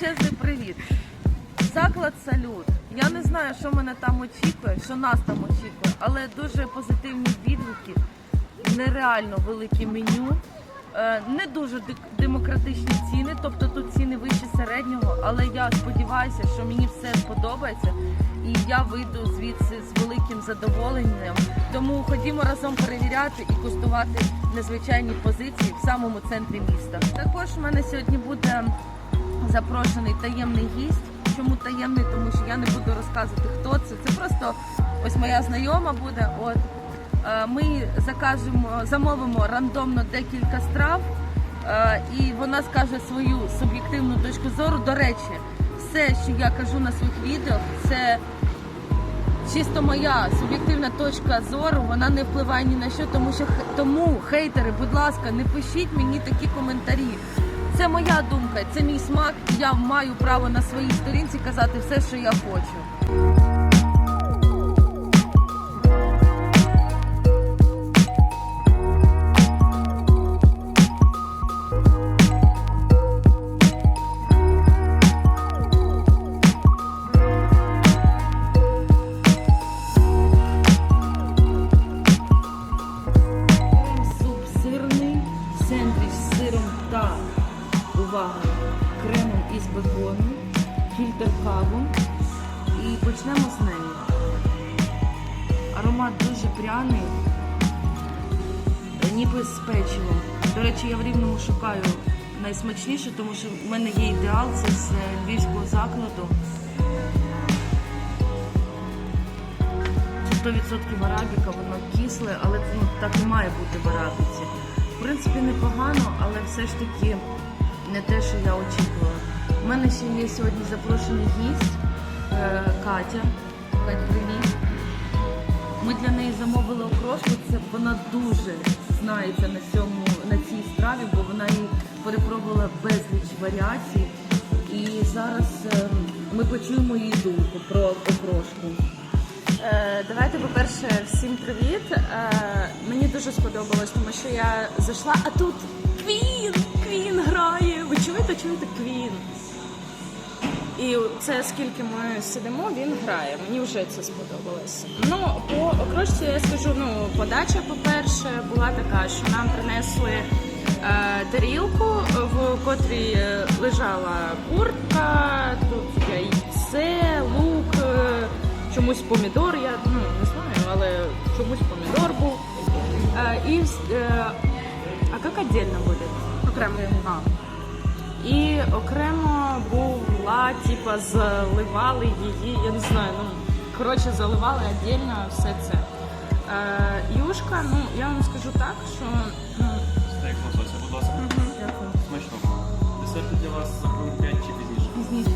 величезний привіт. Заклад салют. Я не знаю, що мене там очікує, що нас там очікує, але дуже позитивні відгуки, нереально велике меню, е, не дуже демократичні ціни, тобто тут ціни вище середнього, але я сподіваюся, що мені все сподобається і я вийду звідси з великим задоволенням. Тому ходімо разом перевіряти і куштувати незвичайні позиції в самому центрі міста. Також в мене сьогодні буде запрошений таємний гість. Чому таємний? Тому що я не буду розказувати, хто це. Це просто ось моя знайома буде. От Е, ми закажемо, замовимо рандомно декілька страв, е, і вона скаже свою суб'єктивну точку зору. До речі, все, що я кажу на своїх відео, це чисто моя суб'єктивна точка зору, вона не впливає ні на що, тому що тому хейтери, будь ласка, не пишіть мені такі коментарі. Це моя думка, це мій смак. Я маю право на своїй сторінці казати все, що я хочу. Бекону, фільтр каву. І почнемо з неї. Аромат дуже пряний, ніби з печивом. До речі, я в рівному шукаю найсмачніше, тому що в мене є ідеал, це з львівського закладу. Це 100% арабіка, воно кисле, але ну, так і має бути в арабіці. В принципі, непогано, але все ж таки не те, що я очікувала. У мене ще є сьогодні запрошений гість е, Катя. Кать, привіт. Ми для неї замовили окрошку. Це вона дуже знається на цьому на цій страві, бо вона її перепробувала безліч варіацій. І зараз е, ми почуємо її думку про окрошку. Е, Давайте, по-перше, всім привіт. Мені дуже сподобалось, тому що я зайшла, а тут Квін! Квін грає. Ви чуєте, чуєте Квін? І це скільки ми сидимо, він грає. Мені вже це сподобалось. Ну, по окрошці я скажу, ну, подача, по-перше, була така, що нам принесли е, тарілку, в котрій е, лежала курка, тут яйце, лук, е, чомусь помідор, я ну, не знаю, але чомусь помідор був. Е, і, е, а як віддільно буде? Окремо. А. І окремо була, типа, заливали її, я не знаю, ну, коротше, заливали віддільно все це. Е, юшка, ну, я вам скажу так, що ну, Стейк лосося, будь ласка. Дякую. Смачного. Десерти для вас за хвилин 5 чи пізніше. Пізніше.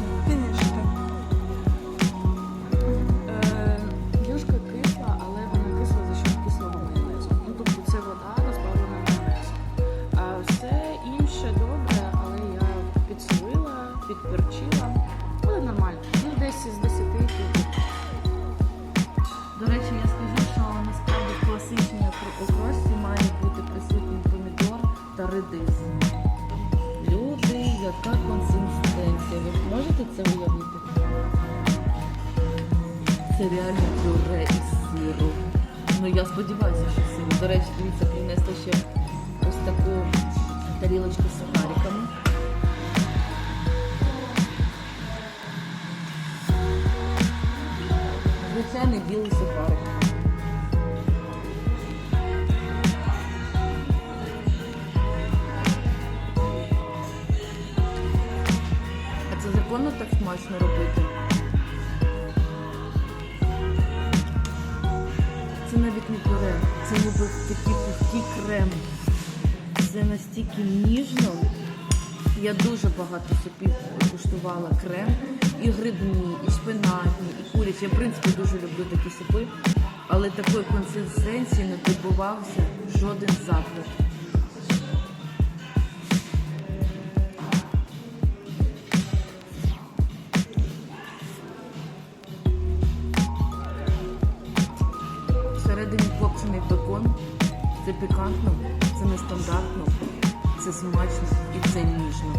Яка консистенція. Ви можете це уявити? Це реально пюре із сиру. Ну я сподіваюся, що сиру. До речі, дивіться, принесли ще ось таку тарілочку з сухариками. Звичайний білий сухарик. А так смачно робити. Це навіть не пюре, це ніби такий пухкий крем. Це настільки ніжно. Я дуже багато супів куштувала крем. І грибні, і шпинатні, і курячі. Я в принципі дуже люблю такі супи. Але такої консистенції не добувався жоден заклад. Це пікантно, це нестандартно, це смачно і це ніжно.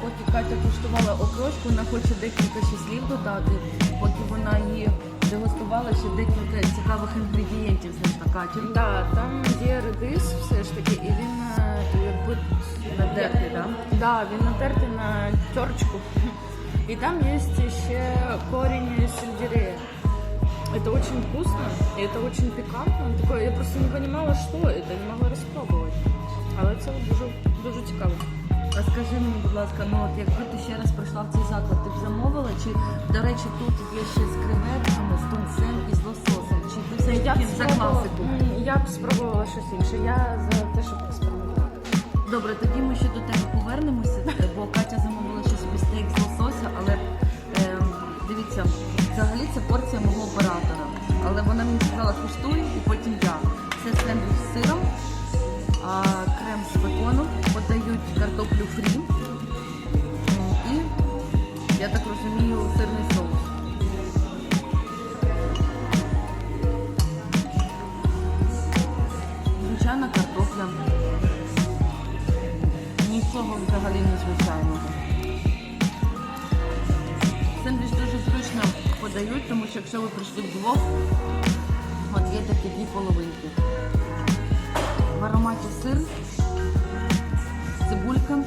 Поки Катя куштувала окрошку, вона хоче декілька ще слів додати, поки вона її дегустувала, ще декілька цікавих інгредієнтів знайшла Катя. Да, там є редис все ж таки, і він е, якби Надертий, да? Да, він натертий на терочку. И там есть еще корень сельдерея. Это очень вкусно, и это очень пикантно. Такое, я просто не понимала, что это, не могла розпробувати. Але це дуже, дуже цікаво. А скажи мені, будь ласка, ну от якби ти ще раз прийшла в цей заклад, ти б замовила? Чи, до речі, тут є ще з креветками, з тунцем і з лососем? Чи ти все ж Я б таки за спробувала- класику? М, Я б спробувала щось інше. Я за те, щоб експериментувати. Добре, тоді ми ще до тебе повернемося, бо Катя замовила ще собі стейк з лосося, але ем, дивіться, взагалі це порція мого оператора. Але вона мені сказала, куштуй і потім я. Це сендвіч з сиром, а, крем з беконом, подають картоплю фрі і, я так розумію, сирний соус. Звичайна картопля. Нічого взагалі незвичайного. Сендвіч дуже зручно подають, тому що якщо ви прийшли вдвох, от є такі дві половинки. В ароматі сир, цибулька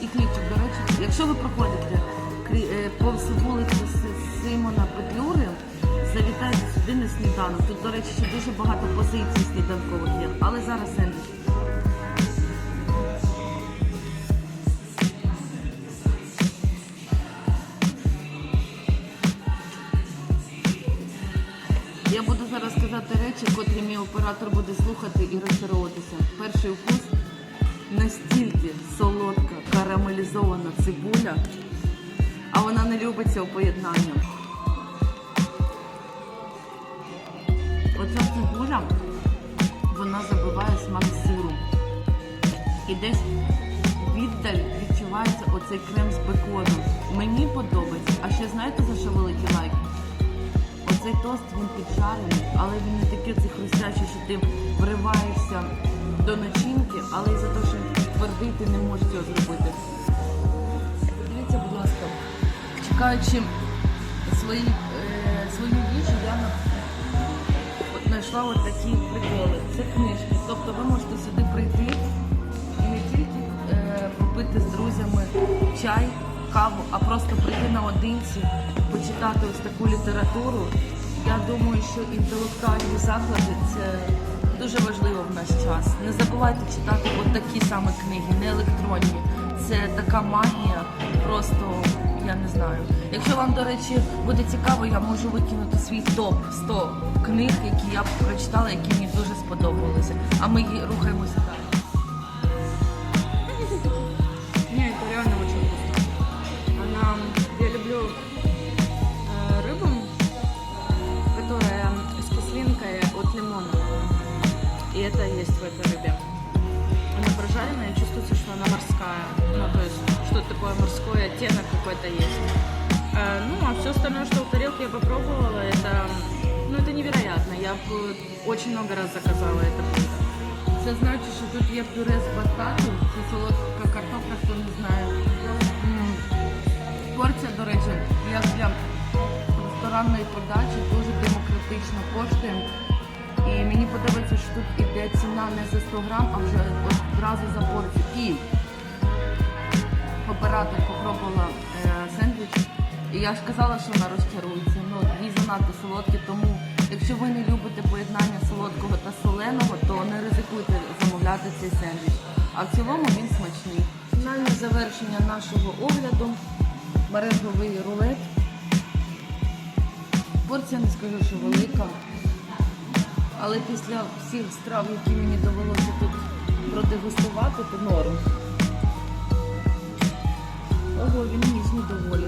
і хлібчик. До речі, якщо ви проходите е, повз вулицю Симона Петлюри, завітайте сюди на сніданок. Тут, до речі, ще дуже багато позицій сніданкових є, але зараз сендвіч. Сказати речі, котрі мій оператор буде слухати і розчаровуватися. Перший вкус настільки солодка, карамелізована цибуля, а вона не любить цього поєднання. Оця цибуля, вона забиває смак сиру. І десь віддаль відчувається оцей крем з беконом. Мені подобається. А ще знаєте за що великий лайк? Оцей тост він піджарений, але він не такий оцей хрустячий, що ти вриваєшся до начинки, але і за те, що твердий, ти не можеш цього зробити. Подивіться, будь ласка, чекаючи свої, е, свою їжу, я знайшла от такі приколи. Це книжки. Тобто ви можете сюди прийти і не тільки е, попити з друзями чай, каву, а просто прийти наодинці, почитати ось таку літературу. Я думаю, що інтелектуальні заклади це дуже важливо в наш час. Не забувайте читати от такі саме книги, не електронні. Це така магія, просто я не знаю. Якщо вам, до речі, буде цікаво, я можу викинути свій топ 100 книг, які я прочитала, які мені дуже сподобалися. А ми рухаємося далі. это есть в этой рыбе. Она прожаренная, и чувствуется, что она морская. Ну, то есть, что-то такое морское, оттенок какой-то есть. Э, ну, а все остальное, что в тарелке я попробовала, это, ну, это невероятно. Я бы очень много раз заказала это блюдо. Це значить, що тут є пюре з батату, це солодка картопля, хто не знає. М. Порція, до речі, як для ресторанної подачі, дуже демократично коштує. Мені подобається, що тут іде ціна не за 100 грам, а вже одразу за порцію. І оператор попробувала е, сендвіч. І я ж казала, що вона розчарується. Ну, їй занадто солодкі, тому якщо ви не любите поєднання солодкого та соленого, то не ризикуйте замовляти цей сендвіч. А в цілому він смачний. Фінальне завершення нашого огляду. Меренговий рулет. Порція не скажу, що велика. Але після всіх страв, які мені довелося тут продегустувати, то норм. Ого, він ніжний доволі.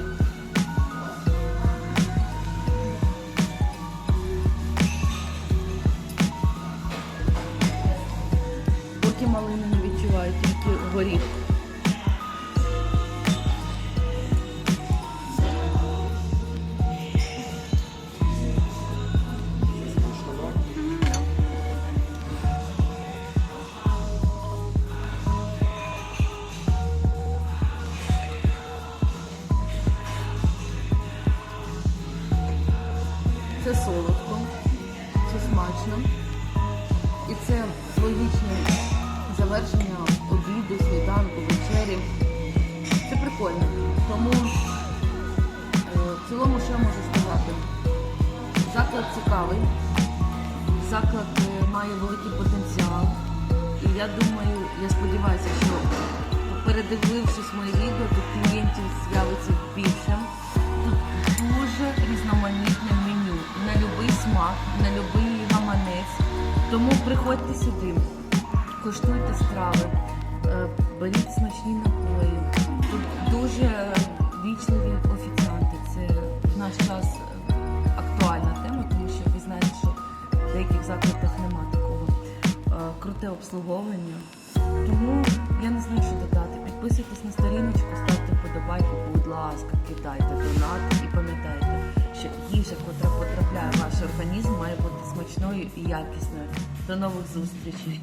Поки малини не відчуваю, тільки горіх. І це логічне завершення обіду, сніданку, вечері. Це прикольно. Тому е, в цілому що я можу сказати? Заклад цікавий. Заклад е, має великий потенціал. І я думаю, я сподіваюся, що передивившись моє відео, тут клієнтів з'явиться більше. Тут дуже різноманітне меню на будь-який смак, на будь-який гаманець. Тому приходьте сюди, коштуйте страви, е, беріть смачні напої. Тут дуже вічливі офіціанти. Це в наш час е, актуальна тема, тому що ви знаєте, що в деяких закладах нема такого е, круте обслуговування. Тому я не знаю, що додати. Підписуйтесь на сторіночку, ставте вподобайку, будь ласка, кидайте донат і пам'ятайте, що їжа, котра потрапляє в ваш організм, має бути смачною і якісною. До нових зустрічей!